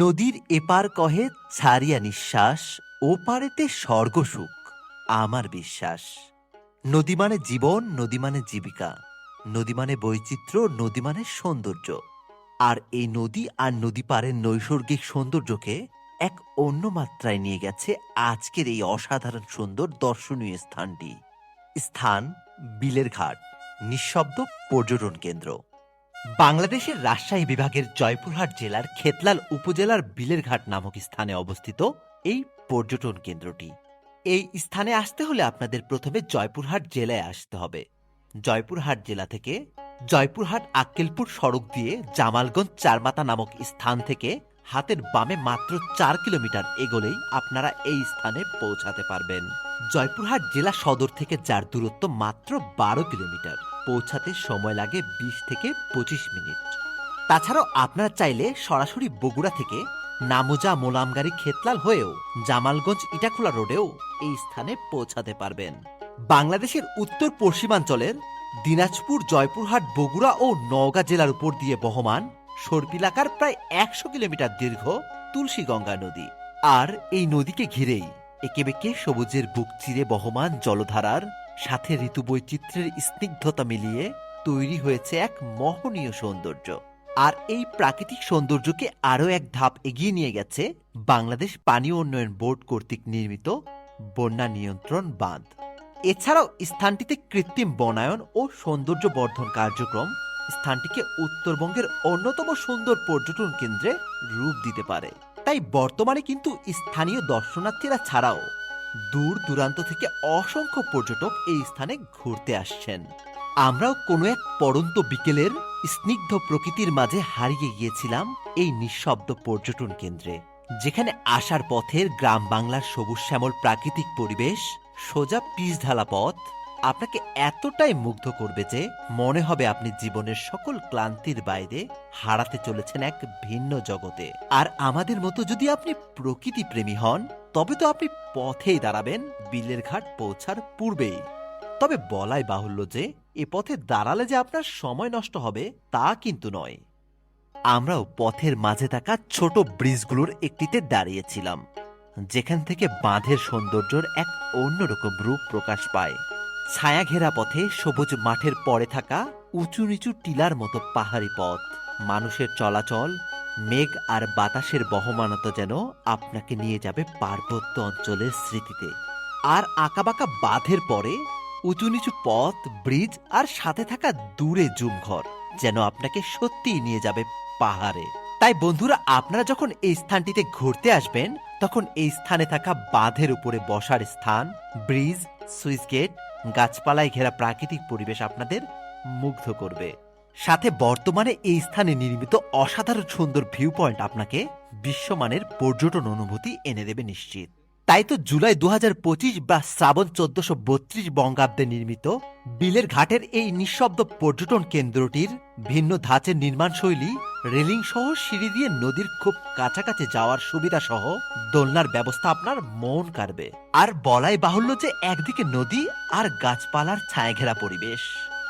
নদীর এপার কহে ছাড়িয়া নিঃশ্বাস, ও পারেতে স্বর্গসুখ আমার বিশ্বাস। নদী মানে জীবন, নদী মানে জীবিকা। নদী মানে বৈচিত্র্য, নদী মানে সৌন্দর্য। আর এই নদী আর নদী পারের নৈসর্গিক সৌন্দর্যকে এক অন্য মাত্রায় নিয়ে গেছে আজকের এই অসাধারণ সুন্দর দর্শনীয় স্থানটি। স্থান বিলের ঘাট, নিঃশব্দ পর্যটন কেন্দ্র। বাংলাদেশের রাজশাহী বিভাগের জয়পুরহাট জেলার খেতলাল উপজেলার বিলের ঘাট নামক স্থানে অবস্থিত এই পর্যটন কেন্দ্রটি। এই স্থানে আসতে হলে আপনাদের প্রথমে জয়পুরহাট জেলায় আসতে হবে। জয়পুরহাট জেলা থেকে জয়পুরহাট আক্কেলপুর সড়ক দিয়ে জামালগঞ্জ চারমাতা নামক স্থান থেকে হাতের বামে মাত্র চার কিলোমিটার এগোলেই আপনারা এই স্থানে পৌঁছাতে পারবেন। জয়পুরহাট জেলা সদর থেকে যার দূরত্ব মাত্র বারো কিলোমিটার। পৌঁছাতে সময় লাগে বিশ থেকে পঁচিশ মিনিট। তাছাড়াও আপনারা চাইলে সরাসরি বগুড়া থেকে নামুজা মোলামগাড়ি খেতলাল হয়েও জামালগঞ্জ ইটাখোলা রোডেও এই স্থানে পৌঁছাতে পারবেন। বাংলাদেশের উত্তর পশ্চিমাঞ্চলের দিনাজপুর, জয়পুরহাট, বগুড়া ও নওগাঁ জেলার উপর দিয়ে বহমান সর্পিলাকার প্রায় একশো কিলোমিটার দীর্ঘ তুলসীগঙ্গা নদী। আর এই নদীকে ঘিরেই একে বেঁকে সবুজের বুক চিরে বহমান জলধারার সাথে ঋতু বৈচিত্র্যের স্নিগ্ধতা মিলিয়ে তৈরি হয়েছে এক মহনীয় সৌন্দর্য। আর এই প্রাকৃতিক সৌন্দর্যকে আরও এক ধাপ এগিয়ে নিয়ে গেছে বাংলাদেশ পানি উন্নয়ন বোর্ড কর্তৃক নির্মিত বন্যা নিয়ন্ত্রণ বাঁধ। এছাড়াও স্থানটিতে কৃত্রিম বনায়ন ও সৌন্দর্য বর্ধন কার্যক্রম স্থানটিকে উত্তরবঙ্গের অন্যতম সুন্দর পর্যটন কেন্দ্রে রূপ দিতে পারে। তাই বর্তমানে কিন্তু স্থানীয় দর্শনার্থীরা ছাড়াও দূর দূরান্ত থেকে অসংখ্য পর্যটক এই স্থানে ঘুরতে আসছেন। আমরাও কোনো এক পড়ন্ত বিকেলের স্নিগ্ধ প্রকৃতির মাঝে হারিয়ে গিয়েছিলাম এই নিঃশব্দ পর্যটন কেন্দ্রে, যেখানে আসার পথের গ্রাম বাংলার সবুজ শ্যামল প্রাকৃতিক পরিবেশ, সোজা পিসঢালা পথ আপনাকে এতটাই মুগ্ধ করবে যে মনে হবে আপনি জীবনের সকল ক্লান্তির বাইরে হারাতে চলেছেন এক ভিন্ন জগতে। আর আমাদের মতো যদি আপনি প্রকৃতি প্রেমী হন, তবে তো আপনি পথেই দাঁড়াবেন, বিলের ঘাট পৌঁছার পূর্বেই। তবে বলাই বাহুল্য যে, এ পথে দাঁড়ালে যে আপনার সময় নষ্ট হবে, তা কিন্তু নয়। আমরাও পথের মাঝে থাকা ছোট ব্রিজগুলোর একটিতে দাঁড়িয়েছিলাম, যেখান থেকে বাঁধের সৌন্দর্যের এক অন্যরকম রূপ প্রকাশ পায়। ছায়া ঘেরা পথে সবুজ মাঠের পরে থাকা উঁচু নিচু টিলার মতো পাহাড়ি পথ। মানুষের চলাচল, মেঘ আর বাতাসের বহমানতা যেন আপনাকে নিয়ে যাবে পার্বত্য অঞ্চলের স্মৃতিতে। আর আঁকাবাঁকা বাঁধের পরে উঁচু নিচু পথ, ব্রিজ আর সাথে থাকা দূরে জুমঘর যেন আপনাকে সত্যিই নিয়ে যাবে পাহাড়ে। তাই বন্ধুরা, আপনারা যখন এই স্থানটিতে ঘুরতে আসবেন, তখন এই স্থানে থাকা বাঁধের উপরে বসার স্থান, ব্রিজ সুইচ গেট, গাছপালায় ঘেরা প্রাকৃতিক পরিবেশ আপনাদের মুগ্ধ করবে। সাথে বর্তমানে এই স্থানে নির্মিত অসাধারণ সুন্দর ভিউ পয়েন্ট আপনাকে বিশ্বমানের পর্যটন অনুভূতি এনে দেবে নিশ্চিত। তাই তো জুলাই দু হাজার পঁচিশ বা শ্রাবণ চোদ্দশো বত্রিশ বঙ্গাব্দে নির্মিত বিলের ঘাটের এই নিঃশব্দ পর্যটন কেন্দ্রটির ভিন্ন ধাঁচের নির্মাণ শৈলী, রেলিং সহ সিঁড়ি দিয়ে নদীর খুব কাছাকাছি যাওয়ার সুবিধা সহ দোলনার ব্যবস্থা আপনার মন কাড়বে। আর বলাই বাহুল্য যে একদিকে নদী আর গাছপালার ছায়া ঘেরা পরিবেশ,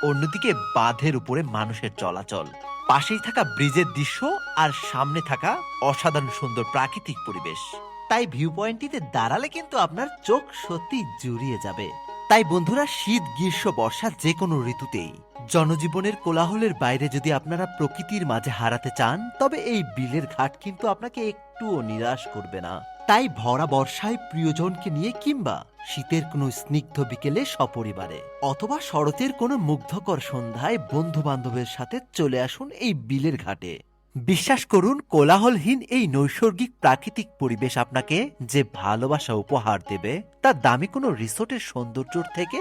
অন্যদিকে বাঁধের উপরে মানুষের চলাচল। পাশেই থাকা ব্রিজের দৃশ্য আর সামনে থাকা অসাধারণ সুন্দর প্রাকৃতিক পরিবেশ। তাই ভিউ পয়েন্টটিতে দাঁড়ালে কিন্তু আপনার চোখ সত্যি জুড়িয়ে যাবে। তাই বন্ধুরা, শীত, গ্রীষ্ম, বর্ষা যে কোনো ঋতুতেই, জনজীবনের কোলাহলের বাইরে যদি আপনারা প্রকৃতির মাঝে হারাতে চান, তবে এই বিলের ঘাট কিন্তু আপনাকে একটুও নিরাশ করবে না। তাই ভরা বর্ষায় প্রিয়জনকে নিয়ে কিংবা শীতের কোনো স্নিগ্ধ বিকেলে সপরিবারে অথবা শরতের কোনো মুগ্ধকর সন্ধ্যায় বন্ধু বান্ধবের সাথে চলে আসুন এই বিলের ঘাটে। বিশ্বাস করুন, কোলাহলহীন এই নৈসর্গিক প্রাকৃতিক পরিবেশ আপনাকে যে ভালোবাসা উপহার দেবে তা দামি কোনো রিসোর্টের সৌন্দর্যর থেকে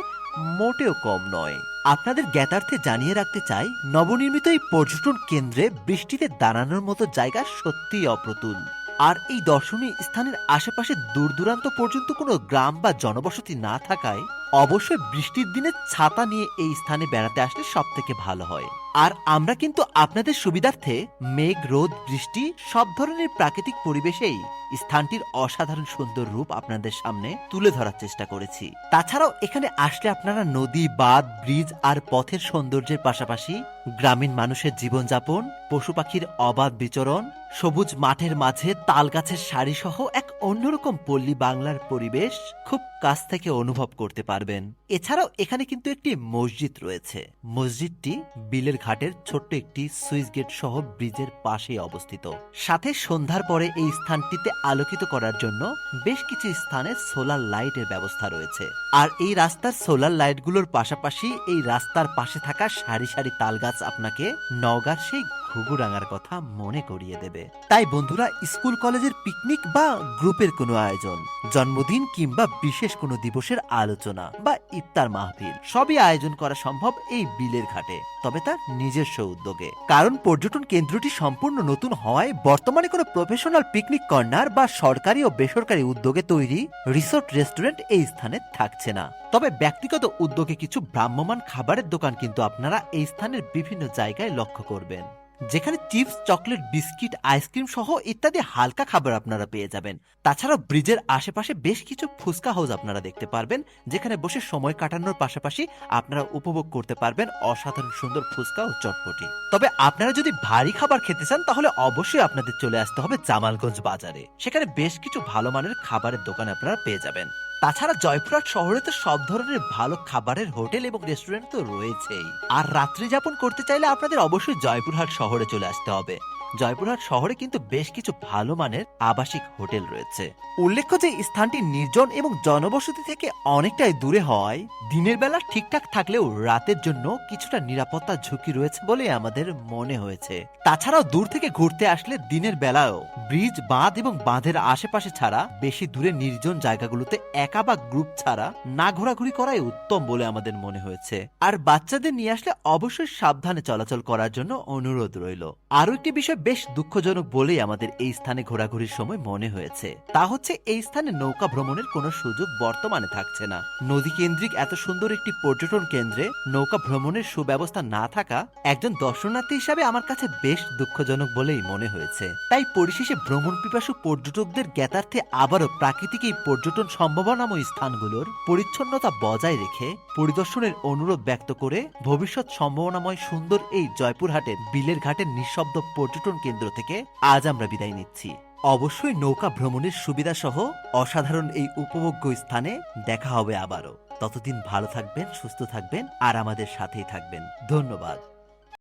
মোটেও কম নয়। আপনাদের জ্ঞাতার্থে জানিয়ে রাখতে চাই, নবনির্মিত এই পর্যটন কেন্দ্রে বৃষ্টিতে দাঁড়ানোর মতো জায়গা সত্যিই অপ্রতুল। আর এই দর্শনীয় স্থানের আশেপাশে দূর দূরান্ত পর্যন্ত কোনো গ্রাম বা জনবসতি না থাকায় অবশ্যই বৃষ্টির দিনে ছাতা নিয়ে এই স্থানে বেড়াতে আসলে সব থেকে ভালো হয়। আর আমরা কিন্তু আপনাদের সুবিধার্থে মেঘ, রোদ, বৃষ্টি সব ধরনের প্রাকৃতিক পরিবেশেই স্থানটির অসাধারণ সুন্দর রূপ আপনাদের সামনে তুলে ধরার চেষ্টা করেছি। তাছাড়াও এখানে আসলে আপনারা নদী, বাঁধ, ব্রিজ আর পথের সৌন্দর্যের পাশাপাশি গ্রামীণ মানুষের জীবনযাপন, পশু পাখির অবাধ বিচরণ, সবুজ মাঠের মাঝে তাল গাছের সারি সহ এক অন্যরকম পল্লী বাংলার পরিবেশ খুব কাছ থেকে অনুভব করতে পারবেন। এছাড়াও এখানে কিন্তু একটি মসজিদ রয়েছে। মসজিদটি বিলের ঘাটের ছোট্ট একটি সুইচ গেট সহ ব্রিজের পাশেই অবস্থিত। সাথে সন্ধ্যার পরে এই স্থানটিতে আলোকিত করার জন্য বেশ কিছু স্থানে সোলার লাইটের ব্যবস্থা রয়েছে। আর এই রাস্তার সোলার লাইটগুলোর পাশাপাশি এই রাস্তার পাশে থাকা সারি সারি তাল গাছ আপনাকে নওগাঁর সেই ঘুঘুরাঙার কথা মনে করিয়ে দেবে। তাই বন্ধুরা, স্কুল কলেজের পিকনিক বা গ্রুপের কোনো আয়োজন, জন্মদিন কিংবা বিশেষ কোনো দিবসের আলোচনা বা ইফতার মাহফিল, সবই আয়োজন করা সম্ভব এই বিলের ঘাটে, তবে তার নিজস্ব উদ্যোগে। কারণ পর্যটন কেন্দ্রটি সম্পূর্ণ নতুন হওয়ায় বর্তমানে কোনো প্রফেশনাল পিকনিক কর্নার বা সরকারি ও বেসরকারি উদ্যোগে তৈরি রিসোর্ট রেস্টুরেন্ট এই স্থানে থাকছে না। তবে ব্যক্তিগত উদ্যোগে কিছু ভ্রাম্যমান খাবারের দোকান কিন্তু আপনারা এই স্থানের বিভিন্ন জায়গায় লক্ষ্য করবেন। যেখানে চিপস, চকলেট, বিস্কিট, আইসক্রিম সহ ইত্যাদি হালকা খাবার আপনারা পেয়ে যাবেন। তাছাড়া ব্রিজের আশেপাশে বেশ কিছু ফুচকা হাউস আপনারা দেখতে পারবেন, যেখানে বসে সময় কাটানোর পাশাপাশি আপনারা উপভোগ করতে পারবেন অসাধারণ সুন্দর ফুচকা ও চটপটি। তবে আপনারা যদি ভারী খাবার খেতে চান, তাহলে অবশ্যই আপনাদের চলে আসতে হবে জামালগঞ্জ বাজারে। সেখানে বেশ কিছু ভালো মানের খাবারের দোকান আপনারা পেয়ে যাবেন। তাছাড়া জয়পুরহাট শহরে তো সব ধরনের ভালো খাবারের হোটেল এবং রেস্টুরেন্ট তো রয়েছেই। আর রাত্রি যাপন করতে চাইলে আপনাদের অবশ্যই জয়পুরহাট শহরে চলে আসতে হবে। জয়পুরহাট শহরে কিন্তু বেশ কিছু ভালো মানের আবাসিক হোটেল রয়েছে। উল্লেখ্য যে স্থানটি নির্জন এবং জনবসতি থেকে অনেকটাই দূরে হওয়ায় দিনের বেলা ঠিকঠাক থাকলেও রাতের জন্য কিছুটা নিরাপত্তা ঝুঁকি রয়েছে বলে আমাদের মনে হয়েছে। তাছাড়াও দূর থেকে ঘুরতে আসলে দিনের বেলাও ব্রিজ, বাঁধ এবং বাঁধের আশেপাশে ছাড়া বেশি দূরে নির্জন জায়গাগুলোতে একা বা গ্রুপ ছাড়া না ঘোরাঘুরি করাই উত্তম বলে আমাদের মনে হয়েছে। আর বাচ্চাদের নিয়ে আসলে অবশ্যই সাবধানে চলাচল করার জন্য অনুরোধ রইল। আরও একটি বিষয় বেশ দুঃখজনক বলেই আমাদের এই স্থানে ঘোরাঘুরির সময় মনে হয়েছে। তা হচ্ছে, এই স্থানে নৌকা ভ্রমণের কোনো সুযোগ বর্তমানে থাকছে না। নদী কেন্দ্রিক এত সুন্দর একটি পর্যটন কেন্দ্রে নৌকা ভ্রমণের সুব্যবস্থা না থাকা একজন দর্শনার্থী হিসাবে আমার কাছে বেশ দুঃখজনক বলেই মনে হয়েছে। তাই পরিশেষে ভ্রমণ পিপাসু পর্যটকদের জ্ঞাতার্থে আবারও প্রাকৃতিক এই পর্যটন সম্ভাবনাময় স্থানগুলোর পরিচ্ছন্নতা বজায় রেখে পরিদর্শনের অনুরোধ ব্যক্ত করে ভবিষ্যৎ সম্ভাবনাময় সুন্দর এই জয়পুরহাটের বিলের ঘাটের নিঃশব্দ পর্যটন কেন্দ্র থেকে আজ আমরা বিদায় নিচ্ছি। অবশ্যই নৌকা ভ্রমণের সুবিধা সহ অসাধারণ এই উপভোগ্য স্থানে দেখা হবে আবারও। ততদিন ভালো থাকবেন, সুস্থ থাকবেন আর আমাদের সাথেই থাকবেন। ধন্যবাদ।